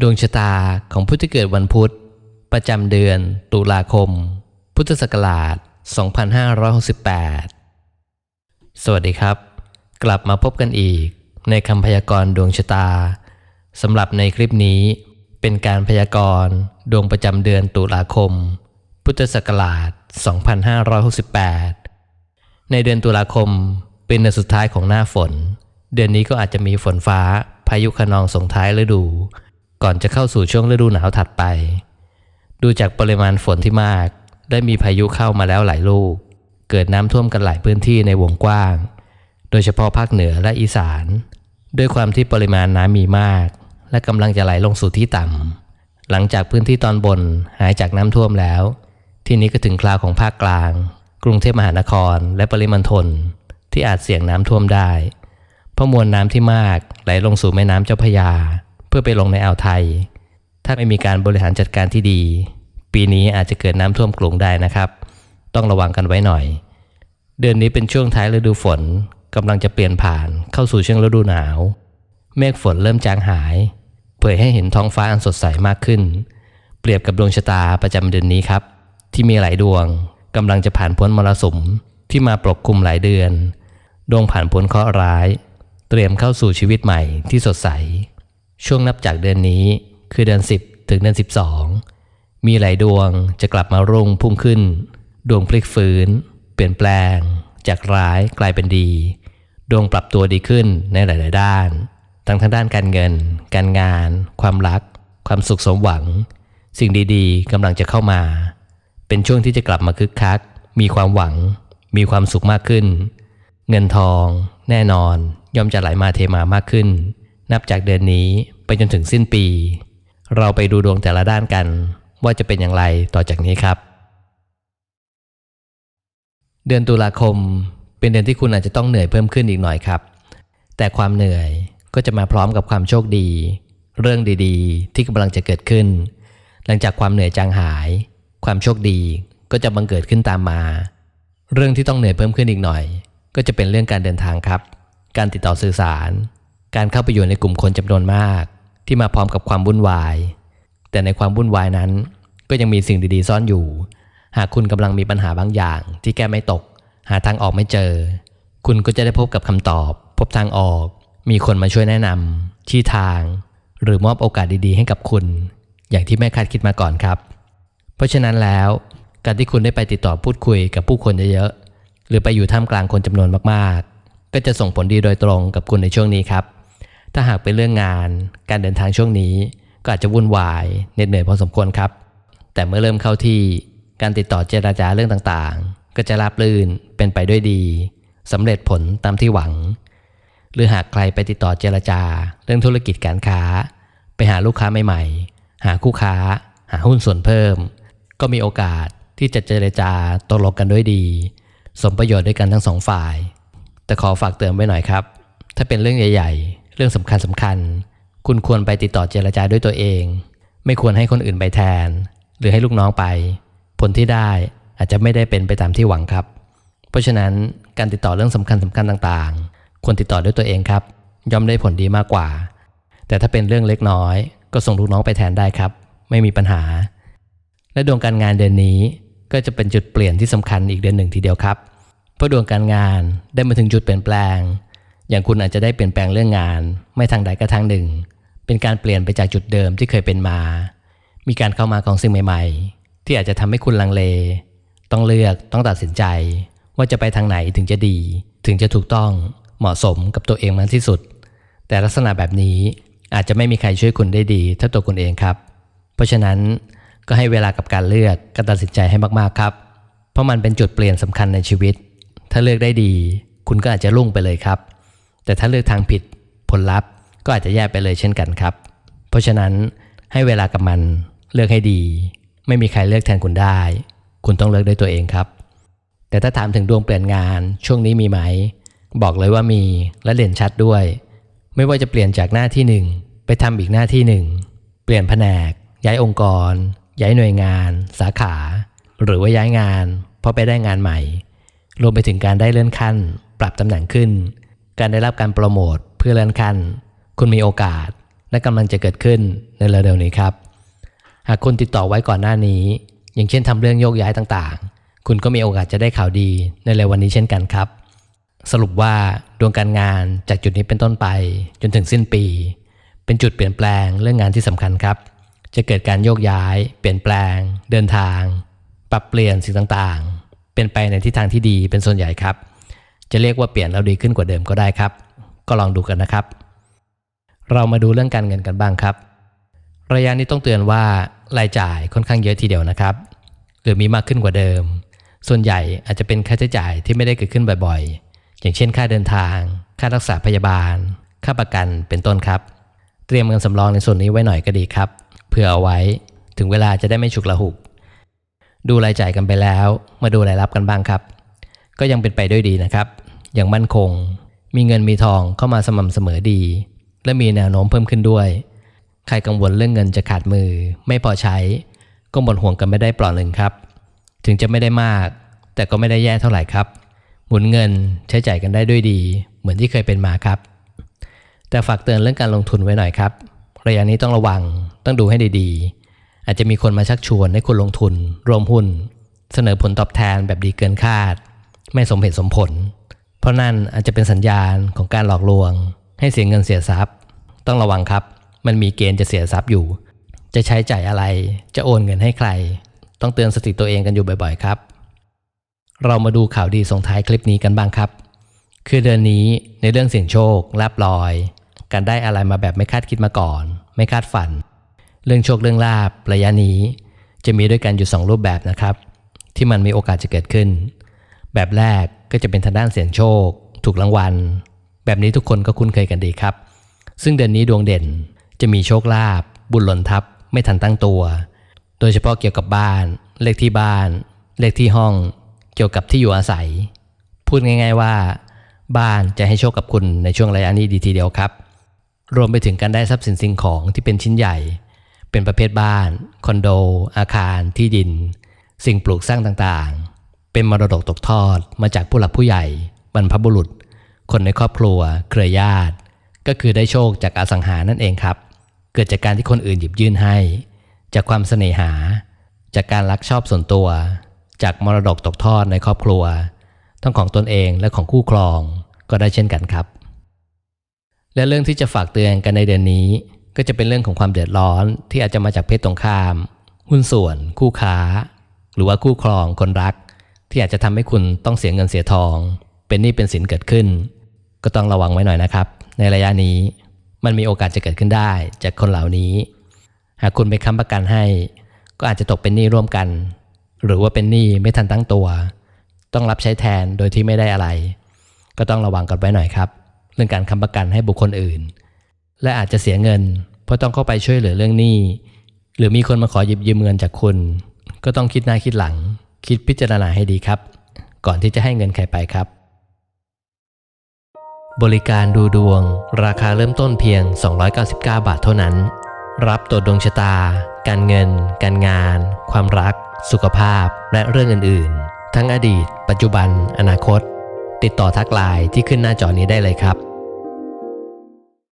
ดวงชะตาของผู้ที่เกิดวันพุธ ประจำเดือน ตุลาคม พุทธศักราช 2568 สวัสดีครับ กลับมาพบกันอีกในคำพยากรณ์ดวงชะตาสำหรับในคลิปนี้ เป็นการพยากรณ์ดวงประจำเดือนตุลาคม พุทธศักราช 2568 ในเดือนตุลาคมเป็นเดือนสุดท้ายของหน้าฝน เดือนนี้ก็อาจจะมีฝนฟ้าพายุคะนองส่งท้ายฤดู ก่อนจะเข้าสู่ช่วงฤดูหนาวถัดไป ดูจากปริมาณฝนที่มาก ได้มีพายุเข้ามาแล้วหลายลูก เกิดน้ำท่วมกันหลายพื้นที่ในวงกว้าง โดยเฉพาะภาคเหนือและอีสาน ด้วยความที่ปริมาณน้ำมีมาก และกำลังจะไหลลงสู่ที่ต่ำหลังจากพื้นที่ตอนบนหายจากน้ำท่วมแล้ว ที่นี้ก็ถึงคราวของภาคกลาง กรุงเทพมหานครและปริมณฑลที่อาจเสี่ยงน้ำท่วมได้ เพราะมวลน้ำที่มากไหลลงสู่แม่น้ำเจ้าพระยา พื่อไปลงในอ่าวไทย ถ้าไม่มีการบริหารจัดการที่ดี ปีนี้อาจจะเกิดน้ำท่วมกรุงได้นะครับ ต้องระวังกันไว้หน่อย เดือนนี้เป็นช่วงท้ายฤดูฝนกำลังจะเปลี่ยนผ่านเข้าสู่ช่วงฤดูหนาว เมฆฝนเริ่มจางหาย เผยให้เห็นท้องฟ้าอันสดใสมากขึ้น เปรียบกับดวงชะตาประจำเดือนนี้ครับ ที่มีหลายดวงกำลังจะผ่านพ้นมรสุมที่มาปกคลุมหลายเดือน ดวงผ่านพ้นเคราะห์ร้าย เตรียมเข้าสู่ชีวิตใหม่ที่สดใส ช่วงนับจากเดือนนี้คือเดือน 10 ถึงเดือน 12 มีหลายดวงจะกลับมารุ่งพุ่งขึ้น ดวงพลิกฟื้น เปลี่ยนแปลง จากร้ายกลายเป็นดี ดวงปรับตัวดีขึ้นในหลาย ๆ ด้าน ทั้งทางด้านการเงิน การงาน ความรัก ความสุขสมหวัง สิ่งดีๆกำลังจะเข้ามา เป็นช่วงที่จะกลับมาคึกคัก มีความหวัง มีความสุขมากขึ้น เงินทอง แน่นอน ย่อมจะไหลมาเทมามากขึ้น นับจากเดือนนี้ไปจนถึงสิ้นปี เราไปดูดวงแต่ละด้านกัน ว่าจะเป็นอย่างไรต่อจากนี้ครับ เดือนตุลาคมเป็นเดือนที่คุณอาจจะต้องเหนื่อยเพิ่มขึ้นอีกหน่อยครับ แต่ความเหนื่อยก็จะมาพร้อมกับความโชคดี เรื่องดีๆ ที่กำลังจะเกิดขึ้น หลังจากความเหนื่อยจางหาย ความโชคดีก็จะบังเกิดขึ้นตามมา เรื่องที่ต้องเหนื่อยเพิ่มขึ้นอีกหน่อย ก็จะเป็นเรื่องการเดินทางครับ การติดต่อสื่อสาร การเข้าไปอยู่ในกลุ่มคนจำนวนมาก ที่มาพร้อมกับความวุ่นวาย แต่ในความวุ่นวายนั้น ก็ยังมีสิ่งดีๆซ่อนอยู่ หากคุณกำลังมีปัญหาบางอย่าง ที่แก้ไม่ตก หาทางออกไม่เจอ คุณก็จะได้พบกับคำตอบ พบทางออก มีคนมาช่วยแนะนำชี้ทาง หรือมอบโอกาสดีๆ ให้กับคุณ อย่างที่ไม่คาดคิดมาก่อนครับ เพราะฉะนั้นแล้วการที่คุณได้ไปติดต่อพูดคุยกับผู้คนเยอะๆหรือไปอยู่ท่ามกลางคนจำนวนมากๆ ก็จะส่งผลดีโดยตรงกับคุณในช่วงนี้ครับ ถ้าหากเป็นเรื่องงาน การเดินทางช่วงนี้ก็อาจจะวุ่นวายเหน็ดเหนื่อยพอสมควรครับ แต่เมื่อเริ่มเข้าที่การติดต่อเจราจาเรื่องต่างๆ ก็จะราบรื่นเป็นไปด้วยดีสำเร็จผลตามที่หวัง หรือหากใครไปติดต่อเจรจา เรื่องธุรกิจการค้า ไปหาลูกค้าใหม่ๆ หาคู่ค้า หาหุ้นส่วนเพิ่ม ก็มีโอกาสที่จะเจรจาตกลงกันด้วยดี สมประโยชน์ด้วยกันทั้งสองฝ่าย แต่ขอฝากเตือนไว้หน่อยครับ ถ้าเป็นเรื่องใหญ่ ๆ เรื่องสำคัญสำคัญ คุณควรไปติดต่อเจรจาด้วยตัวเอง ไม่ควรให้คนอื่นไปแทน หรือให้ลูกน้องไป ผลที่ได้อาจจะไม่ได้เป็นไปตามที่หวังครับ เพราะฉะนั้นการติดต่อเรื่องสำคัญสำคัญต่างๆ ควรติดต่อด้วยตัวเองครับ ย่อมได้ผลดีมากกว่า แต่ถ้าเป็นเรื่องเล็กน้อย ก็ส่งลูกน้องไปแทนได้ครับ ไม่มีปัญหา และดวงการงานเดือนนี้ก็จะเป็นจุดเปลี่ยนที่สำคัญอีกเดือนหนึ่งทีเดียวครับ เพราะดวงการงานได้มาถึงจุดเปลี่ยนแปลง อย่างคุณอาจจะได้เปลี่ยนแปลงเรื่องงาน ไม่ทางใดก็ทางหนึ่ง เป็นการเปลี่ยนไปจากจุดเดิมที่เคยเป็นมา มีการเข้ามาของสิ่งใหม่ ๆ ที่อาจจะทำให้คุณลังเล ต้องเลือกต้องตัดสินใจ ว่าจะไปทางไหนถึงจะดี ถึงจะถูกต้องเหมาะสมกับตัวเองมากที่สุด แต่ลักษณะแบบนี้อาจจะไม่มีใครช่วยคุณได้ดีเท่าตัวคุณเองครับ เพราะฉะนั้นก็ให้เวลากับการเลือกการตัดสินใจให้มากๆครับ เพราะมันเป็นจุดเปลี่ยนสำคัญในชีวิต ถ้าเลือกได้ดี คุณก็อาจจะรุ่งไปเลยครับ แต่ถ้าเลือกทางผิดผลลัพธ์ก็อาจจะแย่ไปเลยเช่นกันครับ เพราะฉะนั้นให้เวลากับมันเลือกให้ดี ไม่มีใครเลือกแทนคุณได้ คุณต้องเลือกด้วยตัวเองครับ แต่ถ้าถามถึงดวงเปลี่ยนงานช่วงนี้มีไหม บอกเลยว่ามีและเด่นชัดด้วย ไม่ว่าจะเปลี่ยนจากหน้าที่หนึ่งไปทำอีกหน้าที่หนึ่งเปลี่ยนแผนก ย้ายองค์กร ย้ายหน่วยงาน สาขา หรือว่าย้ายงาน เพราะไปได้งานใหม่ รวมไปถึงการได้เลื่อนขั้น ปรับตำแหน่งขึ้น การได้รับการโปรโมทเพื่อเลื่อนขั้น คุณมีโอกาสและกำลังจะเกิดขึ้นในเร็วๆนี้ครับ หากคุณติดต่อไว้ก่อนหน้านี้ อย่างเช่นทำเรื่องโยกย้ายต่างๆ คุณก็มีโอกาสจะได้ข่าวดีในเร็ววันนี้เช่นกันครับ สรุปว่าดวงการงานจากจุดนี้เป็นต้นไป จนถึงสิ้นปี เป็นจุดเปลี่ยนแปลงเรื่องงานที่สำคัญครับ จะเกิดการโยกย้าย เปลี่ยนแปลง เดินทาง ปรับเปลี่ยนสิ่งต่างๆ เป็นไปในทิศทางที่ดีเป็นส่วนใหญ่ครับ จะเรียกว่าเปลี่ยนแล้วดีขึ้นกว่าเดิมก็ได้ครับ ก็ลองดูกันนะครับ เรามาดูเรื่องการเงินกันบ้างครับ ระยะนี้ต้องเตือนว่ารายจ่ายค่อนข้างเยอะทีเดียวนะครับ หรือมีมากขึ้นกว่าเดิม ส่วนใหญ่อาจจะเป็นค่าใช้จ่ายที่ไม่ได้เกิดขึ้นบ่อยๆ อย่างเช่นค่าเดินทาง ค่ารักษาพยาบาล ค่าประกันเป็นต้นครับ เตรียมเงินสำรองในส่วนนี้ไว้หน่อยก็ดีครับ เผื่อเอาไว้ถึงเวลาจะได้ไม่ฉุกละหุก ดูรายจ่ายกันไปแล้ว มาดูรายรับกันบ้างครับ ก็ยังเป็นไปด้วยดีนะครับ อย่างมั่นคง มีเงินมีทองเข้ามาสม่ำเสมอดี และมีแนวโน้มเพิ่มขึ้นด้วย ใครกังวลเรื่องเงินจะขาดมือ ไม่พอใช้ ก็หมดห่วงกันไม่ได้ปล่าหนึ่งครับ ถึงจะไม่ได้มาก แต่ก็ไม่ได้แย่เท่าไหร่ครับ หมุนเงินใช้จ่ายกันได้ด้วยดี เหมือนที่เคยเป็นมาครับ แต่ฝากเตือนเรื่องการลงทุนไว้หน่อยครับระยะนี้ต้องระวังต้องดูให้ดีๆ อาจจะมีคนมาชักชวนให้คุณลงทุน รวมหุ้น เสนอผลตอบแทนแบบดีเกินคาด ไม่สมเหตุสมผล เพราะนั่นอาจจะเป็นสัญญาณของการหลอกลวง ให้เสียเงินเสียทรัพย์ ต้องระวังครับ มันมีเกณฑ์จะเสียทรัพย์อยู่ จะใช้จ่ายอะไร จะโอนเงินให้ใคร ต้องเตือนสติตัวเองกันอยู่บ่อยๆครับ เรามาดูข่าวดีส่งท้ายคลิปนี้กันบ้างครับ คือเดือนนี้ในเรื่องเสี่ยงโชคลาบลอย การได้อะไรมาแบบไม่คาดคิดมาก่อน ไม่คาดฝัน เรื่องโชคเรื่องลาบระยะนี้ จะมีด้วยกันอยู่สองรูปแบบนะครับ ที่มันมีโอกาสจะเกิดขึ้น แบบแรกก็จะเป็นทางด้านเสี่ยงโชค ถูกรางวัล แบบนี้ทุกคนก็คุ้นเคยกันดีครับ ซึ่งเดือนนี้ดวงเด่นจะมีโชคลาภบุญหล่นทับไม่ทันตั้งตัว โดยเฉพาะเกี่ยวกับบ้าน เลขที่บ้าน เลขที่ห้อง เกี่ยวกับที่อยู่อาศัย พูดง่ายๆว่า บ้านจะให้โชคกับคุณในช่วงระยะนี้ดีทีเดียวครับ รวมไปถึงการได้ทรัพย์สินสิ่งของที่เป็นชิ้นใหญ่ เป็นประเภทบ้าน คอนโด อาคาร ที่ดิน สิ่งปลูกสร้างต่างๆ เป็นมรดกตกทอดมาจากผู้หลักผู้ใหญ่ บรรพบุรุษ คนในครอบครัว เครือญาติ ก็คือได้โชคจากอสังหานั่นเองครับ เกิดจากการที่คนอื่นหยิบยื่นให้ จากความเสน่หา จากการรักชอบส่วนตัว จากมรดกตกทอดในครอบครัว ทั้งของตนเองและของคู่ครองก็ได้เช่นกันครับ และเรื่องที่จะฝากเตือนกันในเดือนนี้ ก็จะเป็นเรื่องของความเดือดร้อนที่อาจจะมาจากเพศตรงข้าม หุ้นส่วน คู่ค้า หรือว่าคู่ครองคนรัก ที่อาจจะทำให้คุณต้องเสียเงินเสียทอง เป็นหนี้เป็นสินเกิดขึ้น ก็ต้องระวังไว้หน่อยนะครับ ในระยะนี้มันมีโอกาสจะเกิดขึ้นได้จากคนเหล่านี้ หากคุณไปค้ำประกันให้ ก็อาจจะตกเป็นหนี้ร่วมกัน หรือว่าเป็นหนี้ไม่ทันตั้งตัว ต้องรับใช้แทนโดยที่ไม่ได้อะไร ก็ต้องระวังกันไว้หน่อยครับ เรื่องการค้ำประกันให้บุคคลอื่น และอาจจะเสียเงิน เพราะต้องเข้าไปช่วยเหลือเรื่องหนี้ หรือมีคนมาขอหยิบยืมเงินจากคุณ ก็ต้องคิดหน้าคิดหลัง คิดพิจารณาให้ดีครับ ก่อนที่จะให้เงินใครไปครับ บริการดูดวง ราคาเริ่มต้นเพียง 299 บาทเท่านั้น รับตรวจดวงชะตา การเงิน การงาน ความรัก สุขภาพ และเรื่องอื่น ๆ ทั้งอดีต ปัจจุบัน อนาคต ติดต่อทักไลน์ที่ขึ้นหน้าจอนี้ได้เลยครับ